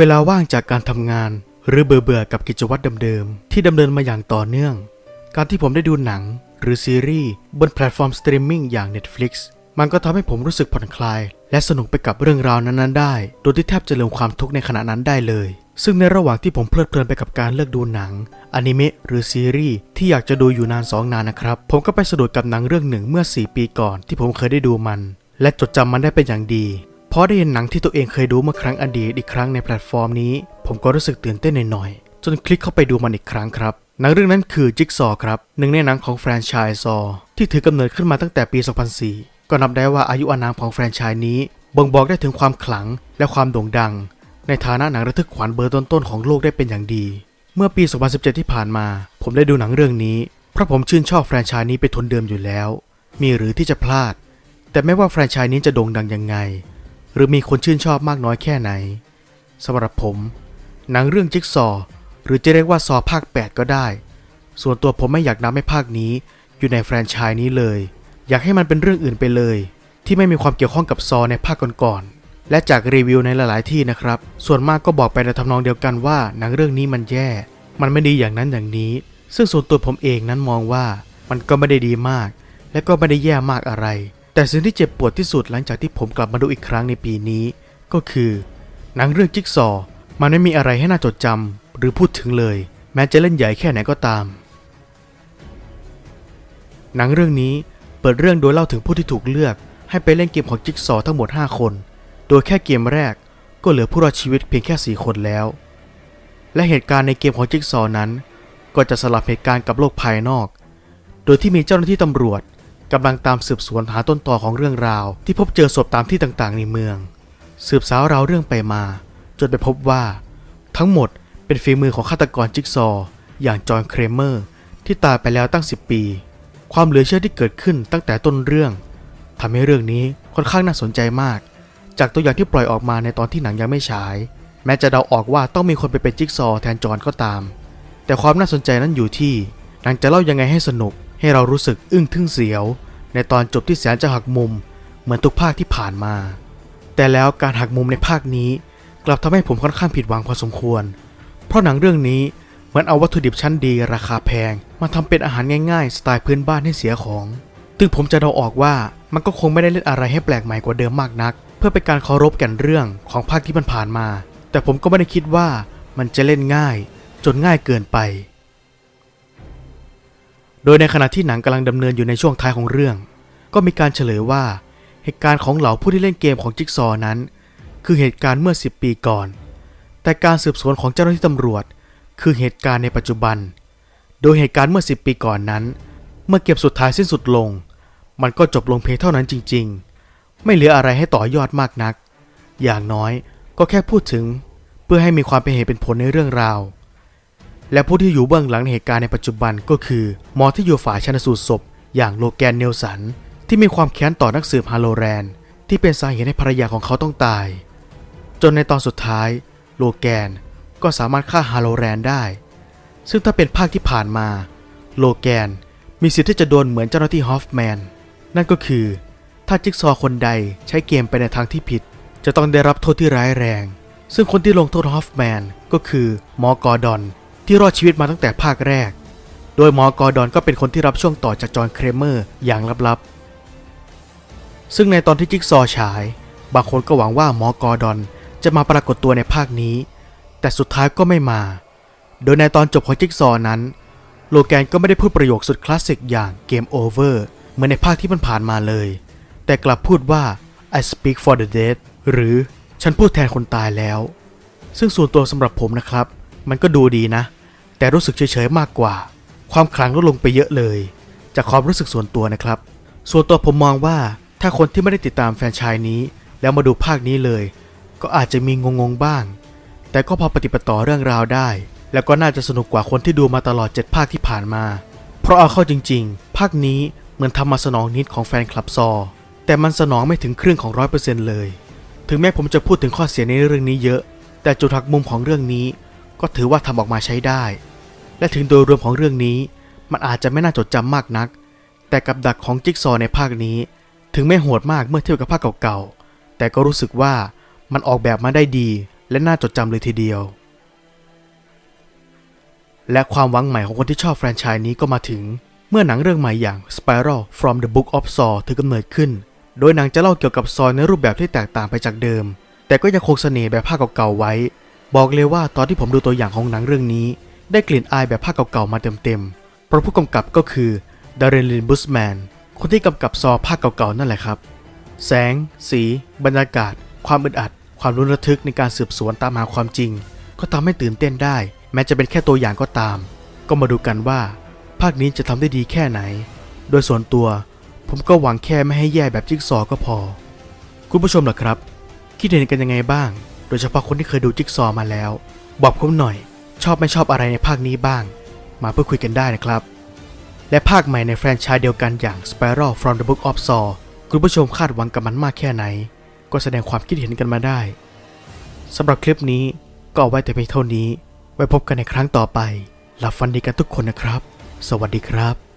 เวลาว่างจากการทำงาน หรือเบื่อเบื่อกับกิจวัตรเดิมๆ ที่ดำเนินมาอย่างต่อเนื่อง การที่ผมได้ดูหนัง หรือซีรีส์บนแพลตฟอร์มสตรีมมิ่งอย่าง Netflix มันก็ทำให้ผมรู้สึกผ่อนคลาย และสนุกไปกับเรื่องราวนั้นๆได้ โดยที่แทบจะลืมความทุกข์ในขณะนั้นได้เลย ซึ่งในระหว่างที่ผมเพลิดเพลินไปกับการเลือกดูหนังอนิเมะหรือซีรีส์ที่อยากจะดูอยู่นานสองนานนะครับ ผมก็ไปสะดุดกับหนังเรื่องหนึ่งเมื่อ 4 ปีก่อนที่ผมเคยได้ดูมัน และจดจำมันได้เป็นอย่างดี พราะได้เห็นหนังที่ตัวเองเคยดูเมื่อครั้งอดีตอีกครั้งในแพลตฟอร์มนี้ ผมก็รู้สึกตื่นเต้นหน่อยๆจนคลิกเข้าไปดูมันอีกครั้งครับหนังเรื่องนั้นคือจิ๊กซอครับหนึ่งในหนังของแฟรนไชส์ซอที่ถือกำเนิดขึ้นมาตั้งแต่ปี 2004 ก็นับได้ว่าอายุอานามของแฟรนไชส์นี้บ่งบอกได้ถึงความขลังและความโด่งดัง ในฐานะหนังระทึกขวัญเบอร์ต้นๆของโลกได้เป็นอย่างดี เมื่อปี 2017 ที่ผ่านมา ผมได้ดูหนังเรื่องนี้เพราะผมชื่นชอบแฟรนไชส์นี้เป็นทุนเดิมอยู่แล้ว มีหรือที่จะพลาด แต่ไม่ว่าแฟรนไชส์นี้จะโด่งดังยังไง หรือมีคนชื่นชอบมากน้อยแค่ไหนสำหรับผม หนังเรื่องจิ๊กซอ หรือจะเรียกว่าซอภาค 8 ก็ได้ ส่วนตัวผมไม่อยากนับให้ภาคนี้อยู่ในแฟรนไชส์นี้เลย อยากให้มันเป็นเรื่องอื่นไปเลย ที่ไม่มีความเกี่ยวข้องกับซอในภาคก่อนๆและจากรีวิวในหลายๆที่นะครับ ส่วนมากก็บอกไปในทำนองเดียวกันว่าหนังเรื่องนี้มันแย่ มันไม่ดีอย่างนั้นอย่างนี้ ซึ่งส่วนตัวผมเองนั้นมองว่ามันก็ไม่ได้ดีมาก และก็ไม่ได้แย่มากอะไร แต่สิ่งที่เจ็บปวดที่สุดหลังจากที่ผมกลับมาดูอีกครั้งในปีนี้ ก็คือ หนังเรื่องจิ๊กซอ มันไม่มีอะไรให้น่าจดจำหรือพูดถึงเลย แม้จะเล่นใหญ่แค่ไหนก็ตาม หนังเรื่องนี้เปิดเรื่องโดยเล่าถึงผู้ที่ถูกเลือก ให้ไปเล่นเกมของจิ๊กซอทั้งหมด 5 คน โดยแค่เกมแรกก็เหลือผู้รอดชีวิตเพียงแค่ 4 คนแล้ว และเหตุการณ์ในเกมของจิ๊กซอนั้น ก็จะสลับเหตุการณ์กับโลกภายนอก โดยที่มีเจ้าหน้าที่ตำรวจ กำลังตามสืบสวนหาต้นตอของเรื่องราว ที่พบเจอศพตามที่ต่างๆ ในเมือง สืบสาวราวเรื่องไปมา จนไปพบว่า ทั้งหมดเป็นฝีมือของฆาตกรจิ๊กซอ อย่างจอห์นเครเมอร์ ที่ตายไปแล้วตั้ง 10 ปี ความเหลือเชื่อที่เกิดขึ้นตั้งแต่ต้นเรื่องทำให้เรื่องนี้ค่อนข้างน่าสนใจมาก จากตัวอย่างที่ปล่อยออกมาในตอนที่หนังยังไม่ฉาย แม้จะเดาออกว่าต้องมีคนไปเป็นจิ๊กซอ แทนจอห์นก็ตาม แต่ความน่าสนใจนั้นอยู่ที่หนังจะเล่ายังไงให้สนุก ให้เรารู้สึกอึ้งทึ่งเสียว ในตอนจบที่แสนจะหักมุม เหมือนทุกภาคที่ผ่านมา แต่แล้วการหักมุมในภาคนี้ กลับทำให้ผมค่อนข้างผิดหวังพอสมควร เพราะหนังเรื่องนี้เหมือนเอาวัตถุดิบชั้นดีราคาแพง มาทำเป็นอาหารง่ายๆ สไตล์พื้นบ้านให้เสียของถึงผมจะเดาออกว่ามันก็คงไม่ได้เล่นอะไรให้แปลกใหม่กว่าเดิมมากนัก เพื่อเป็นการเคารพแก่นเรื่องของภาคที่มันผ่านมา แต่ผมก็ไม่ได้คิดว่ามันจะเล่นง่าย จนง่ายเกินไป ดยในขณะที่หนังกำลังดำเนินอยู่ในช่วงท้ายของเรื่อง ก็มีการเฉลยว่า เหตุการณ์ของเหล่าผู้ที่เล่นเกมของจิ๊กซอนั้น คือเหตุการณ์เมื่อ 10 ปีก่อน แต่การสืบสวนของเจ้าหน้าที่ตำรวจ คือเหตุการณ์ในปัจจุบัน โดยเหตุการณ์เมื่อ 10 ปีก่อนนั้น เมื่อเก็บสุดท้ายสิ้นสุดลง มันก็จบลงเพียงเท่านั้นจริง ๆ ไม่เหลืออะไรให้ต่อยอดมากนัก อย่างน้อยก็แค่พูดถึง เพื่อให้มีความเป็นเหตุเป็นผลในเรื่องราว และผู้ที่อยู่เบื้องหลังเหตุการณ์ในปัจจุบันก็คือ หมอที่อยู่ฝ่ายชันสูตรศพ อย่างโลแกนเนลสัน ที่มีความแค้นต่อนักสืบฮาโลแรน ที่เป็นสาเหตุให้ภรรยาของเขาต้องตาย จนในตอนสุดท้าย โลแกนก็สามารถฆ่าฮาโลแรนได้ ซึ่งถ้าเป็นภาคที่ผ่านมา โลแกนมีสิทธิ์ที่จะโดนเหมือนเจ้าหน้าที่ฮอฟแมน นั่นก็คือ ถ้าจิ๊กซอว์คนใดใช้เกมไปในทางที่ผิด จะต้องได้รับโทษที่ร้ายแรง ซึ่งคนที่ลงโทษฮอฟแมนก็คือหมอกอร์ดอน ที่รอดชีวิตมาตั้งแต่ภาคแรก โดยหมอกอร์ดอนก็เป็นคนที่รับช่วงต่อจากจอห์นเครเมอร์อย่างลับๆ ซึ่งในตอนที่จิ๊กซอฉาย บางคนก็หวังว่าหมอกอร์ดอนจะมาปรากฏตัวในภาคนี้ แต่สุดท้ายก็ไม่มา โดยในตอนจบของจิ๊กซอนั้น โลแกนก็ไม่ได้พูดประโยคสุดคลาสสิกอย่างเกมโอเวอร์เหมือนในภาคที่มันผ่านมาเลย แต่กลับพูดว่า I speak for the dead หรือฉันพูดแทนคนตายแล้ว ซึ่งส่วนตัวสำหรับผมนะครับ มันก็ดูดีนะ แต่รู้สึกเฉยๆมากกว่า ความขลังลดลงไปเยอะเลย จากความรู้สึกส่วนตัวนะครับ ส่วนตัวผมมองว่าถ้าคนที่ไม่ได้ติดตามแฟนชายนี้ แล้วมาดูภาคนี้เลย ก็อาจจะมีงงๆบ้าง แต่ก็พอปฏิปต่อเรื่องราวได้ แล้วก็น่าจะสนุกกว่าคนที่ดูมาตลอด 7 ภาคที่ผ่านมา เพราะเอาเข้าจริง ๆ ภาคนี้เหมือนทำมาสนองนิดของแฟนคลับซอ แต่มันสนองไม่ถึงครึ่งของร้อยเปอร์เซ็นต์เลย ถึงแม้ผมจะพูดถึงข้อเสียในเรื่องนี้เยอะ แต่จุดหักมุมของเรื่องนี้ ก็ถือว่าทำออกมาใช้ได้ และถึงโดยรวมของเรื่องนี้ มันอาจจะไม่น่าจดจำมากนัก แต่กับดักของจิ๊กซอในภาคนี้ ถึงไม่โหดมากเมื่อเทียบกับภาคเก่าๆ แต่ก็รู้สึกว่ามันออกแบบมาได้ดี และน่าจดจำเลยทีเดียว และความหวังใหม่ของคนที่ชอบแฟรนไชส์นี้ก็มาถึง เมื่อหนังเรื่องใหม่อย่าง Spiral from the Book of Saw ถือกำเนิดขึ้น โดยหนังจะเล่าเกี่ยวกับซอยในรูปแบบที่แตกต่างไปจากเดิม แต่ก็ยังคงเสน่ห์แบบภาคเก่าๆไว้ บอกเลยว่าตอนที่ผมดูตัวอย่างของหนังเรื่องนี้ ได้กลิ่นอายแบบภาคเก่าๆมาเต็มๆ เพราะผู้กำกับก็คือดาร r นลินบุสแมน คนที่กำกับซอภาคเก่าๆ นั่นแหละครับ แสง สี บรรยากาศ ความอึดอัด ความรุนระทึกในการสืบสวนตามหาความจริง ก็ทำให้ตื่นเต้นได้ แม้จะเป็นแค่ตัวอย่างก็ตาม ก็มาดูกันว่า ภาคนี้จะทำได้ดีแค่ไหน โดยส่วนตัว ผมก็หวังแค่ไม่ให้แย่แบบจิ๊กซอว์ก็พอ คุณผู้ชมล่ะครับ คิดเห็นกันยังไงบ้าง โดยเฉพาะคนที่เคยดูจิ๊กซอว์มาแล้ว บอกผมหน่อย ชอบไม่ชอบอะไรในภาคนี้บ้าง มาพูดคุยกันได้นะครับ และภาคใหม่ในแฟรนไชส์เดียวกันอย่าง Spiral from the Book of Saw คุณผู้ชมคาดหวังกับมันมากแค่ไหน ก็แสดงความคิดเห็นกันมาได้สำหรับคลิปนี้ก็ไว้แต่เพียงเท่านี้ ไว้พบกันในครั้งต่อไปหลับฝันดีกันทุกคนนะครับ สวัสดีครับ